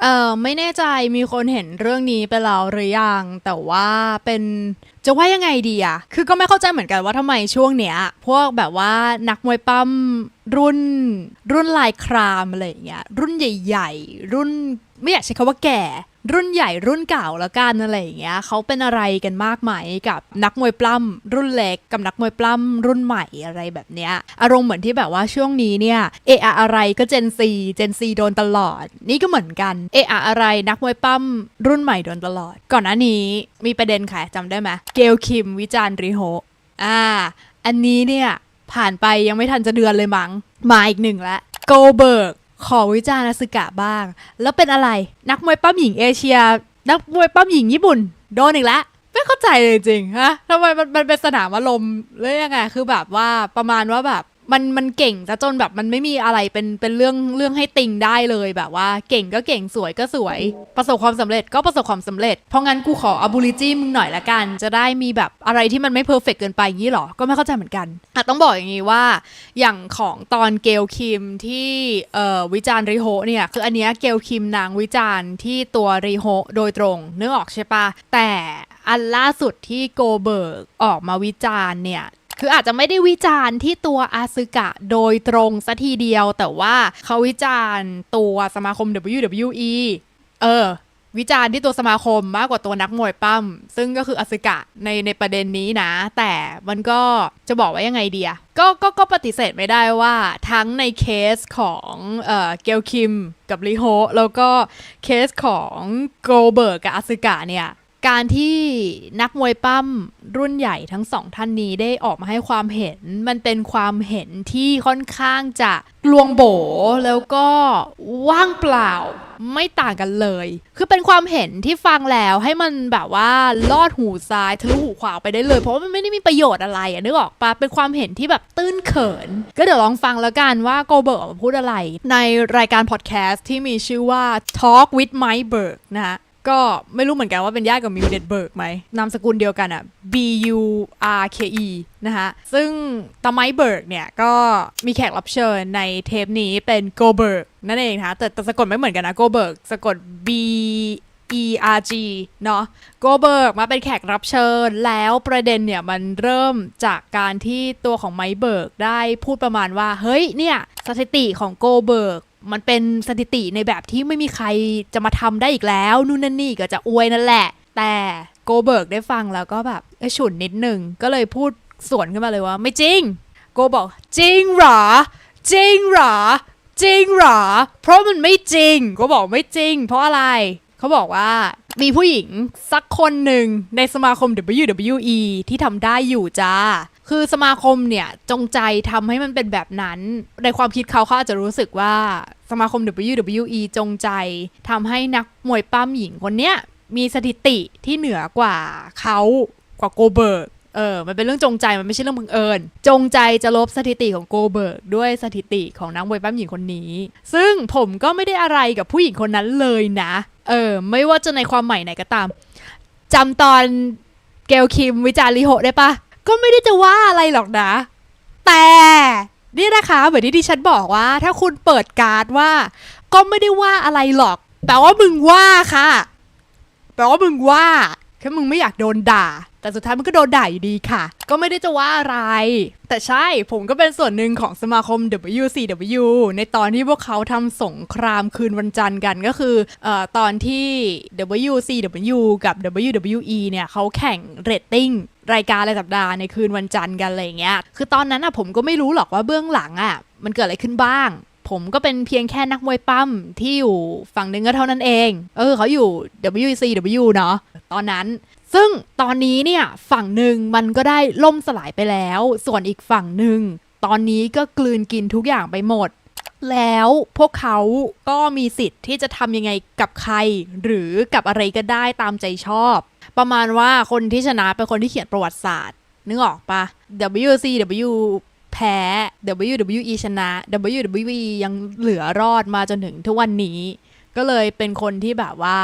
เออไม่แน่ใจมีคนเห็นเรื่องนี้ไปแล้วหรือยัง แต่ว่าเป็นจะว่ายังไงดีอะคือก็ไม่เข้าใจเหมือนกันว่าทำไมช่วงเนี้ย พวกแบบว่านักมวยปั้มรุ่น รุ่นลายครามอะไรอย่างเงี้ยรุ่นใหญ่ ๆ รุ่นไม่อยากใช้คำว่าแก่รุ่นใหญ่รุ่นเก่าแล้วกันอะไรอย่างเงี้ยเขาเป็นอะไรกันมากไหมกับนักมวยปล้ำรุ่นเล็กกับนักมวยปล้ำรุ่นใหม่อะไรแบบเนี้ยอารมณ์เหมือนที่แบบว่าช่วงนี้เนี่ยเออะอะไรก็เจนซีเจนซีโดนตลอด นี่ก็เหมือนกันเออะอะไรนักมวยปล้ำรุ่นใหม่โดนตลอด ก่อนหน้านี้มีประเด็นค่ะจำได้ไหมเกลคิมวิจารณ์ริโฮอ่า อันนี้เนี่ยผ่านไปยังไม่ทันจะเดือนเลยมั้งมาอีกหนึ่งล้วโกเบิร์ก ขอวิจารณ์นาสึกะบ้าง แล้วเป็นอะไรนักมวยปั้มหญิงเอเชีย นักมวยปั้มหญิงญี่ปุ่น โดนอีกแล้วไม่เข้าใจเลยจริงฮะทำไมมันมันเป็นสนามอารมณ์หรือยังไงคือแบบว่าประมาณว่าแบบ มันมันเก่งซะจนแบบมันไม่มีอะไรเป็นเป็นเรื่องเรื่องให้ติงได้เลยแบบว่า เก่งก็เก่งสวยก็สวย ประสบความสำเร็จก็ประสบความสำเร็จ เพราะงั้นกูขออบูลิจี้มึงหน่อยละกัน จะได้มีแบบอะไรที่มันไม่เพอร์เฟกเกินไปอย่างนี้หรอ ก็ไม่เข้าใจเหมือนกันอะต้องบอกอย่างนี้ว่า อย่างของตอนเกลคิมที่เอ่อวิจารณ์ริโฮเนี่ยคืออันเนี้ยเกลคิมนางวิจารณ์ที่ตัวริโฮโดยตรงนึกออกใช่ปะแต่อันล่าสุดที่โกเบิร์กออกมาวิจารณ์เนี่ย คืออาจจะไม่ได้วิจารณ์ที่ตัวอาซึกะโดยตรงสัทีเดียว แต่ว่าเขาวิจารณ์ตัวสมาคม WWE เออ วิจารณ์ที่ตัวสมาคมมากกว่าตัวนักมวยปั้ม ซึ่งก็คืออาซึกะในในประเด็นนี้นะ แต่มันก็จะบอกว่ายังไงเดียก็ก็ก็ปฏิเสธไม่ได้ว่าทั้งในเคสของเอ่อเกลคิมกับลิโฮแล้วก็เคสของโกลเบิร์กกับอาซึกะเนี่ย การที่นักมวยปั้มรุ่นใหญ่ทั้งสองท่านนี้ได้ออกมาให้ความเห็น มันเป็นความเห็นที่ค่อนข้างจะลวงโบแล้วก็ว่างเปล่าไม่ต่างกันเลย คือเป็นความเห็นที่ฟังแล้วให้มันแบบว่าลอดหูซ้ายทะลุหูขวาไปได้เลย เพราะว่ามันไม่ได้มีประโยชน์อะไรอะนึกออกปะเป็นความเห็นที่แบบตื้นเขิน ก็เดี๋ยวลองฟังแล้วกันว่าโกเบิร์กออกมาพูดอะไร ในรายการพอดแคสต์ที่มีชื่อว่า Talk with Mike Berg นะฮะ ก็ไม่รู้เหมือนกันว่าเป็นญาติกับมิวเดดเบิร์กไหมนามสกุลเดียวกันอะ B U R K E นะคะซึ่งตาไมเบิร์กเนี่ย ก็มีแขกรับเชิญในเทปนี้เป็นโกเบิร์กนั่นเองนะคะแต่แต่สะกดไม่เหมือนกันนะโกเบิร์กสะกด B E R G เนาะโกเบิร์กมาเป็นแขกรับเชิญแล้วประเด็นเนี่ย มันเริ่มจากการที่ตัวของไมเบิร์กได้พูดประมาณว่า เฮ้ยเนี่ยสถิติของโกเบิร์ก มันเป็นสถิติในแบบที่ไม่มีใครจะมาทำได้อีกแล้วนู่นนั่นนี่ก็จะอวยนั่นแหละ แต่โกเบิร์กได้ฟังแล้วก็แบบฉุนนิดนึงก็เลยพูดสวนขึ้นมาเลยว่า ไม่จริง โกบอก จริงหรอ จริงหรอ จริงหรอ เพราะมันไม่จริงโก็บอกไม่จริง เพราะอะไรเขาบอกว่ามีผู้หญิงสักคนหนึ่งในสมาคม WWE ที่ทำได้อยู่จ้า คือสมาคมเนี่ยจงใจทำให้มันเป็นแบบนั้น ในความคิดเขาเขาอาจจะรู้สึกว่าสมาคม WWE จงใจทำให้นักมวยปั้มหญิงคนเนี้ยมีสถิติที่เหนือกว่าเขากว่าโกเบิร์กเออ มันเป็นเรื่องจงใจ มันไม่ใช่เรื่องบังเอิญ จงใจจะลบสถิติของโกเบิร์กด้วยสถิติของนักมวยปั้มหญิงคนนี้ ซึ่งผมก็ไม่ได้อะไรกับผู้หญิงคนนั้นเลยนะ เออ ไม่ว่าจะในความใหม่ไหนก็ตามจำตอนเกลคิมวิจารลิโฮได้ปะ ก็ไม่ได้จะว่าอะไรหรอกนะ แต่นี่นะคะเหมือนที่ดิฉันบอกว่า ถ้าคุณเปิดการ์ดว่า ก็ไม่ได้ว่าอะไรหรอกแปลว่ามึงว่าค่ะแปลว่ามึงว่าแค่มึงไม่อยากโดนด่า แต่สุดท้ายมันก็โดนด่าอยู่ดีค่ะ ก็ไม่ได้จะว่าอะไร แต่ใช่ผมก็เป็นส่วนหนึ่งของสมาคม WCW ในตอนที่พวกเขาทำสงครามคืนวันจันทร์กันก็คืออตอนที่ WCW กับ WWE เนี่ยเขาแข่งเรตติ้ง รายการรายสัปดาห์ในคืนวันจันทร์กันอะไรเงี้ย คือตอนนั้นอะผมก็ไม่รู้หรอกว่าเบื้องหลังอะมันเกิดอะไรขึ้นบ้าง ผมก็เป็นเพียงแค่นักมวยปั้มที่อยู่ฝั่งหนึ่งก็เท่านั้นเอง เออเขาอยู่ WCW เนาะตอนนั้น ซึ่งตอนนี้เนี่ยฝั่งหนึ่งมันก็ได้ล่มสลายไปแล้ว ส่วนอีกฝั่งหนึ่งตอนนี้ก็กลืนกินทุกอย่างไปหมด แล้วพวกเขาก็มีสิทธิ์ที่จะทำยังไงกับใคร หรือกับอะไรก็ได้ตามใจชอบ ประมาณว่าคนที่ชนะเป็นคนที่เขียนประวัติศาสตร์ นึกออกปะ WCW แพ้ WWE ชนะ WWE ยังเหลือรอดมาจนถึงทุกวันนี้ ก็เลยเป็นคนที่แบบว่า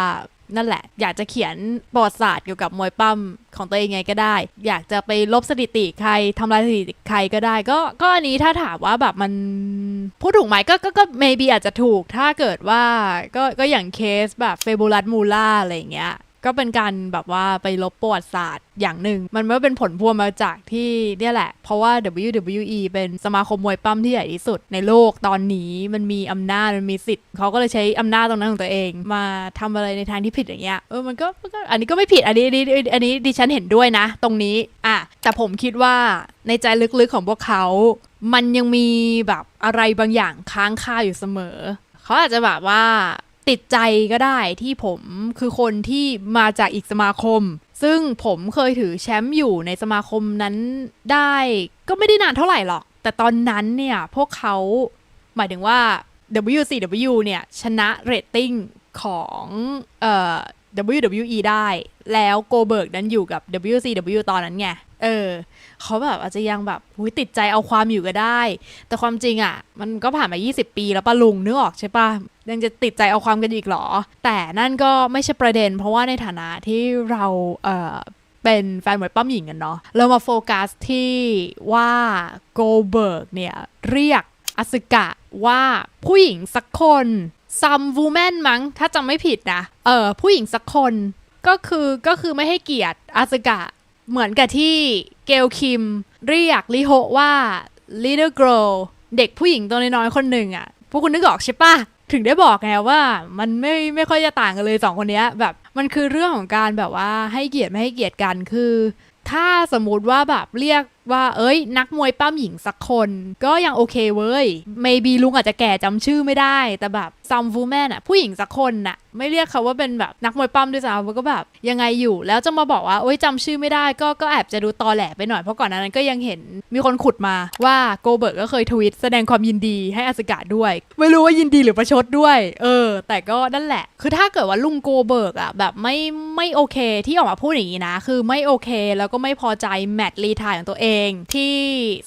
นั่นแหละ อยากจะเขียนประวัติศาสตร์เกี่ยวกับมวยปั้มของตัวเองไงก็ได้ อยากจะไปลบสถิติใครทำลายสถิติใครก็ได้ ก็ก็อันนี้ถ้าถามว่าแบบมัน พูดถูกไหมก็ก็ก็ maybe อาจจะถูกถ้าเกิดว่าก็ก็อย่างเคสแบบเฟบูลัสมูล่าอะไรเงี้ยก็เป็นการแบบว่าไปลบประวัติศาสตร์อย่างหนึ่ง มันไม่เป็นผลพวงมาจากที่เนี่ยแหละ เพราะว่า WWE เป็นสมาคมมวยปั้มที่ใหญ่ที่สุดในโลกตอนนี้มันมีอำนาจมันมีสิทธิ์เขาก็เลยใช้อำนาจตรงนั้นของตัวเอง มาทำอะไรในทางที่ผิดอย่างเงี้ยเออมันก็มันก็อันนี้ก็ไม่ผิดอันนี้อันนี้อันนี้ดิฉันเห็นด้วยนะ ตรงนี้อะแต่ผมคิดว่าในใจลึกๆของพวกเขา มันยังมีแบบอะไรบางอย่างค้างคาอยู่เสมอ เขาอาจจะแบบว่าติดใจก็ได้ที่ผมคือคนที่มาจากอีกสมาคม ซึ่งผมเคยถือแชมป์อยู่ในสมาคมนั้นได้ก็ไม่ได้นานเท่าไหร่หรอก แต่ตอนนั้นเนี่ยพวกเขาหมายถึงว่า WCW เนี่ย ชนะเรตติ้งของเอ่อ WWE ได้ แล้วโกเบิร์กนั้นอยู่กับ WCW ตอนนั้นไง เออเขาแบบอาจจะยังแบบหุยติดใจเอาความอยู่ก็ได้ แต่ความจริงอะ่ะ มันก็ผ่านมา 20 ปีแล้วปะลุงนึกออกใช่ปะยังจะติดใจเอาความกันอีกเหรอ แต่นั่นก็ไม่ใช่ประเด็น เพราะว่าในฐานะที่เราเออเป็นแฟนมวยปั้มหญิงกันเนาะเรามาโฟกัสที่ว่าโกเบิร์กเนี่ย เรียกอสึกะว่าผู้หญิงสักคนซัมวูแมนมั้ง ถ้าจำไม่ผิดนะ เออผู้หญิงสักคนก็คือก็คือไม่ให้เกียรติอสึกะ เหมือนกับที่เกลคิมเรียกลิโฮว่า little girl เด็กผู้หญิงตัวน้อยๆคนหนึ่งอะ่ะ พวกคุณนึกออกใช่ปะถึงได้บอกไงว่ามันไม่ไม่ค่อยจะต่างกันเลยสองคนเนี้ยแบบมันคือเรื่องของการแบบว่าให้เกียรติไม่ให้เกียรติกันคือ ถ้าสมมติว่าแบบเรียก ว่าเอ้ย นักมวยปั้มหญิงสักคน ก็ยังโอเคเว้ย maybe ลุงอาจจะแก่จำชื่อไม่ได้ แต่แบบซัมฟูแมนอะผู้หญิงสักคนน่ะ ไม่เรียกเขาว่าเป็นแบบนักมวยปั้มด้วยซ้ำมันก็แบบยังไงอยู่ แล้วจะมาบอกว่าโอ้ยจำชื่อไม่ได้ ก็ก็แอบจะดูตอแหลไปหน่อย เพราะก่อนหนานั้นก็ยังเห็นมีคนขุดมาว่าโกเบิร์กก็เคยทวิตแสดงความยินดีให้อสกาด้วย ไม่รู้ว่ายินดีหรือประชดด้วย เออ แต่ก็นั่นแหละ คือถ้าเกิดว่าลุงโกเบิร์กอะแบบไม่ไม่โอเคที่ออกมาพูดอย่างนี้นะ คือไม่โอเค แล้วก็ไม่พอใจแมตต์รีทายของตัวเองที่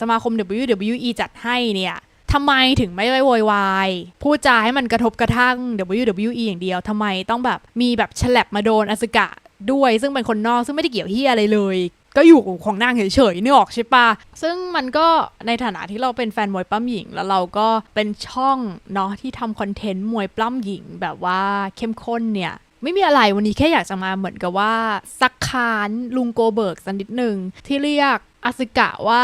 สมาคม WWE จัดให้เนี่ยทำไมถึงไม่ไปโวยวาย พูดจาให้มันกระทบกระทั่ง WWE อย่างเดียวทำไมต้องแบบมีแบบฉลับมาโดนอสกะด้วยซึ่งเป็นคนนอกซึ่งไม่ได้เกี่ยวเฮียอะไรเลย ก็อยู่ของนางเฉยๆนึกออกใช่ปะซึ่งมันก็ในฐานะที่เราเป็นแฟนมวยปล้ำหญิง แล้วเราก็เป็นช่องเนาะที่ทำคอนเทนต์มวยปล้ำหญิงแบบว่าเข้มข้นเนี่ยไม่มีอะไรวันนี้แค่อยากจะมาเหมือนกับว่าซักคานลุงโกเบิร์กสักนิดหนึ่งที่เรียก อสึกะว่า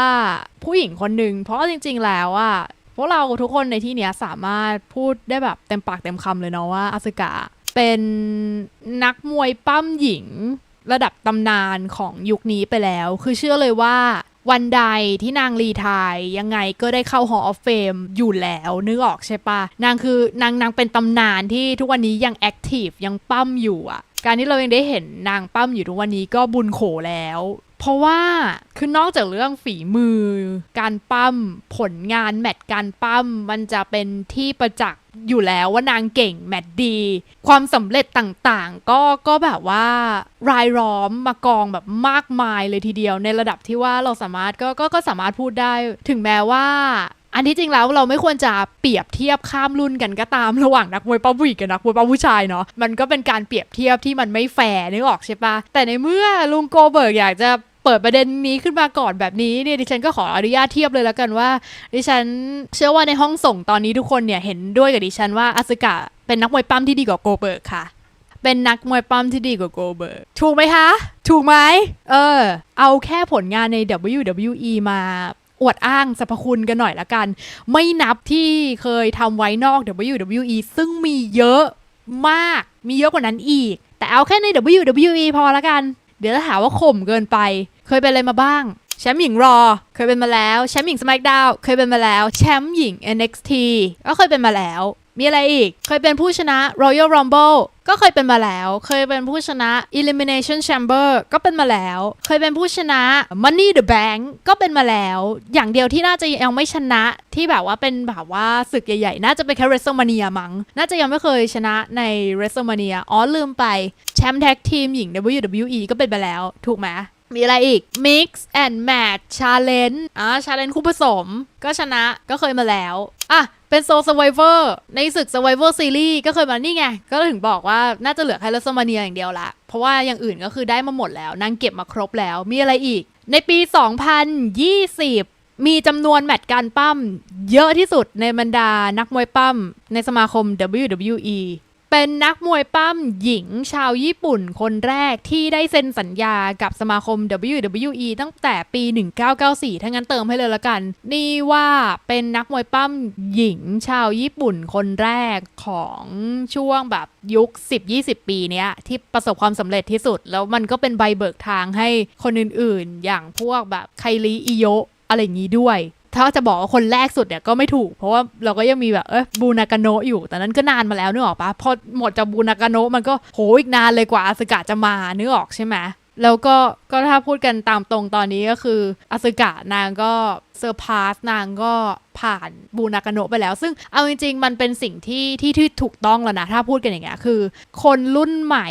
ผู้หญิงคนหนึ่งเพราะจริง ๆ แล้วอะพวกเราทุกคนในที่เนี้ยสามารถพูดได้แบบเต็มปากเต็มคำเลยเนาะว่าอสึกะเป็นนักมวยปั้มหญิงระดับตำนานของยุคนี้ไปแล้ว คือเชื่อเลยว่าวันใดที่นางรีไทายยังไงก็ได้เข้า Hall of Fame อยู่แล้ว นึกออกใช่ปะนางคือนางนางเป็นตำนานที่ทุกวันนี้ยังแอคทีฟยังปั้มอยู่อะการที่เรายังได้เห็นนางปั้มอยู่ทุกวันนี้ก็บุญโขแล้ว เพราะว่าคือนอกจากเรื่องฝีมือ การปั้มผลงานแมตช์การปั้มมันจะเป็นที่ประจักษ์อยู่แล้วว่านางเก่งแมตช์ดี ความสำเร็จต่างๆ ก็ก็แบบว่ารายล้อมมากองแบบมากมายเลยทีเดียว ในระดับที่ว่าเราสามารถก็ก็ก็สามารถพูดได้ ถึงแม้ว่าอันที่จริงแล้วเราไม่ควรจะเปรียบเทียบข้ามรุ่นกันก็ตามระหว่างนักมวยป้าผู้หญิงกับนักมวยป้าผู้ชายเนาะมันก็เป็นการเปรียบเทียบที่มันไม่แฟร์นึกออกใช่ปะแต่ในเมื่อลุงโกเบิร์กอยากจะ เปิดประเด็นนี้ขึ้นมาก่อนแบบนี้เนี่ยดิฉันก็ขออนุญาตเทียบเลยแล้วกันว่า ดิฉันเชื่อว่าในห้องส่งตอนนี้ทุกคนเนี่ยเห็นด้วยกับดิฉันว่าอสึกะเป็นนักมวยปั้มที่ดีกว่าโกเบิร์กค่ะ เป็นนักมวยปั้มที่ดีกว่าโกเบิร์กถูกไหมคะ ถูกไหมเออ เอาแค่ผลงานใน WWE มาอวดอ้างสรรพคุณกันหน่อยละกัน ไม่นับที่เคยทำไว้นอก WWE ซึ่งมีเยอะมาก มีเยอะกว่านั้นอีก แต่เอาแค่ใน WWE พอละกัน เดี๋ยวจะหาว่าข่มเกินไป เคยเป็นอะไรมาบ้าง แชมป์หญิงรอ เคยเป็นมาแล้ว แชมป์หญิง SmackDown เคยเป็นมาแล้ว แชมป์หญิง NXT ก็เคยเป็นมาแล้ว มีอะไรอีก เคยเป็นผู้ชนะ Royal Rumble ก็เคยเป็นมาแล้ว เคยเป็นผู้ชนะ Elimination Chamber ก็เป็นมาแล้ว เคยเป็นผู้ชนะ Money the Bank ก็เป็นมาแล้ว อย่างเดียวที่น่าจะยังไม่ชนะที่แบบว่าเป็นแบบว่าศึกใหญ่ๆ น่าจะเป็นแค่ WrestleMania มั้ง น่าจะยังไม่เคยชนะใน WrestleMania อ๋อลืมไป แชมป์แท็กทีมหญิง WWE ก็เป็นมาแล้ว ถูกไหม มีอะไรอีก Mix and Match Challenge อ่า Challenge คู่ผสม ก็ชนะก็เคยมาแล้ว อะ เป็นโซ s ไวเวอร์ในศึก Survivor Series ก็เคยมานี่ไง ก็ถึงบอกว่าน่าจะเหลือแค่ w r e s l m a n i a อย่างเดียวละ เพราะว่าอย่างอื่นก็คือได้มาหมดแล้ว นางเก็บมาครบแล้ว มีอะไรอีก ในปี 2020มีจำนวนแมตช์การปั้มเยอะที่สุดในบรรดานักมวยปั้มในสมาคม WWE เป็นนักมวยปั้มหญิงชาวญี่ปุ่นคนแรกที่ได้เซ็นสัญญากับสมาคม WWE ตั้งแต่ปี 1994 ถ้างั้นเติมให้เลยละกัน นี่ว่าเป็นนักมวยปั้มหญิงชาวญี่ปุ่นคนแรกของช่วงแบบยุค 10-20 ปีเนี้ย ที่ประสบความสำเร็จที่สุด แล้วมันก็เป็นใบเบิกทางให้คนอื่นๆ อย่างพวกแบบไคลีอิโยะอะไรอย่างนี้ด้วย ถ้าจะบอกว่าคนแรกสุดเนี่ยก็ไม่ถูก เพราะว่าเราก็ยังมีแบบเออบูนากาโนะอยู่ แต่นั้นก็นานมาแล้วนึกออกปะพอหมดจากบูนากาโนะมันก็โหอีกนานเลยกว่าอาสึกะจะมานึกออกใช่ไหมแล้วก็ก็ถ้าพูดกันตามตรงตอนนี้ก็คืออาสึกะนางก็เซอร์พาสนางก็ผ่านบูนากาโนะไปแล้ว ซึ่งเอาจริงๆ มันเป็นสิ่งที่ที่ที่ถูกต้องแล้วนะ ถ้าพูดกันอย่างเงี้ยคือ คนรุ่นใหม่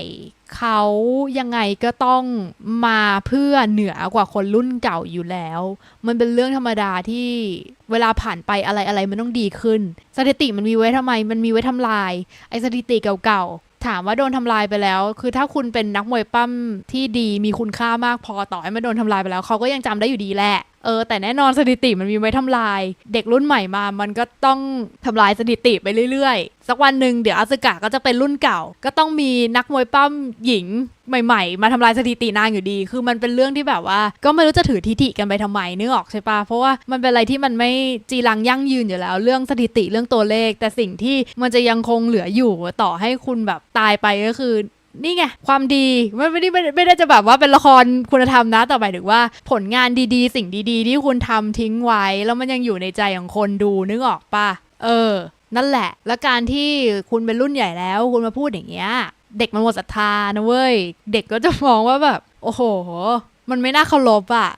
เขายังไงก็ต้องมาเพื่อเหนือกว่าคนรุ่นเก่าอยู่แล้ว มันเป็นเรื่องธรรมดาที่เวลาผ่านไปอะไรอะไรมันต้องดีขึ้น สถิติมันมีไว้ทำไม มันมีไว้ทำลาย ไอ้สถิติเก่าๆ ถามว่าโดนทำลายไปแล้ว คือถ้าคุณเป็นนักมวยปั้มที่ดีมีคุณค่ามากพอต่อให้มันโดนทำลายไปแล้ว เขาก็ยังจำได้อยู่ดีแหละ เออแต่แน่นอนสถิติมันมีไว้ทำลาย เด็กรุ่นใหม่มา มันก็ต้องทำลายสถิติไปเรื่อยๆ สักวันหนึ่งเดี๋ยวอาสึกะก็จะเป็นรุ่นเก่า ก็ต้องมีนักมวยปั้มหญิงใหม่ ๆ มาทำลายสถิตินางอยู่ดี คือมันเป็นเรื่องที่แบบว่า ก็ไม่รู้จะถือทิฐิกันไปทำไมนึกออกใช่ปะเพราะว่ามันเป็นอะไรที่มันไม่จีรังยั่งยืนอยู่แล้ว เรื่องสถิติเรื่องตัวเลข แต่สิ่งที่มันจะยังคงเหลืออยู่ต่อให้คุณแบบตายไปก็คือ นี่ไงความดีมันไม่ได้ไม่ได้จะแบบว่าเป็นละครคุณธรรมนะแต่หมายถึงว่าผลงานดีๆ สิ่งดีๆ ที่คุณทำทิ้งไว้ แล้วมันยังอยู่ในใจของคนดูนึกออกปะเออ นั่นแหละ แล้วการที่คุณเป็นรุ่นใหญ่แล้ว คุณมาพูดอย่างเงี้ยเด็กมันหมดศรัทธานะเว้ย เด็กก็จะมองว่าแบบ โอ้โห มันไม่น่าเคารพอะ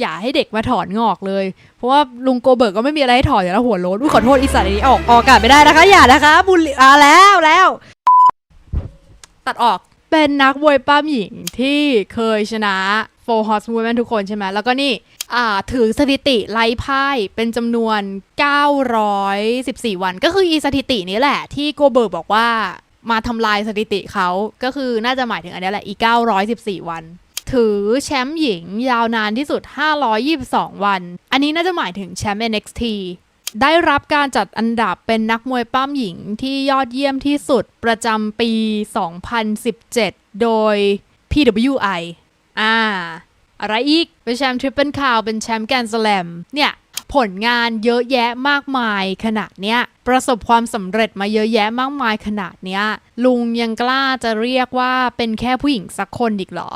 อย่าให้เด็กมาถอนงอกเลย เพราะว่าลุงโกเบิร์กก็ไม่มีอะไรให้ถอนอยู่แล้วหัวโล้นขอโทษอีสัตว์อันนี้ออกออกอากาศไม่ได้นะคะ อย่านะคะบุลอ่าแล้วแล้ว ตัดออกเป็นนักมวยป้ามหญิงที่เคยชนะโฟร์ฮอสมูแมนทุกคนใช่ไหมแล้วก็นี่ถือสถิติไล่พ่ายเป็นจำนวน 914 วัน ก็คืออีสถิตินี้แหละ ที่โกเบิร์กบอกว่ามาทำลายสถิติเขาก็คือน่าจะหมายถึงอันนี้แหละอี 914 วัน ถือแชมป์หญิงยาวนานที่สุด 522 วัน อันนี้น่าจะหมายถึงแชมป์ NXT ได้รับการจัดอันดับเป็นนักมวยปั้มหญิงที่ยอดเยี่ยมที่สุดประจำปี 2017 โดย PWI อ่า อะไรอีก เป็นแชมป์ทริปเปิลคาวเป็นแชมป์แกนสแลมเนี่ยผลงานเยอะแยะมากมายขนาดเนี้ยประสบความสำเร็จมาเยอะแยะมากมายขนาดเนี้ย ลุงยังกล้าจะเรียกว่าเป็นแค่ผู้หญิงสักคนอีกเหรอ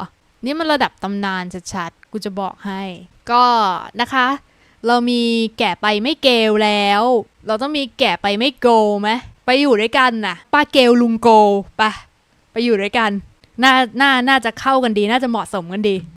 นี่มันระดับตำนานชัดๆ กูจะบอกให้ ก็นะคะ เรามีแก่ไปไม่เกลแล้ว เราต้องมีแก่ไปไม่โกไหมไปอยู่ด้วยกันน่ะป้าเกลลุงโกไปไปอยู่ด้วยกันน่าน่าน่าจะเข้ากันดีน่าจะเหมาะสมกันดี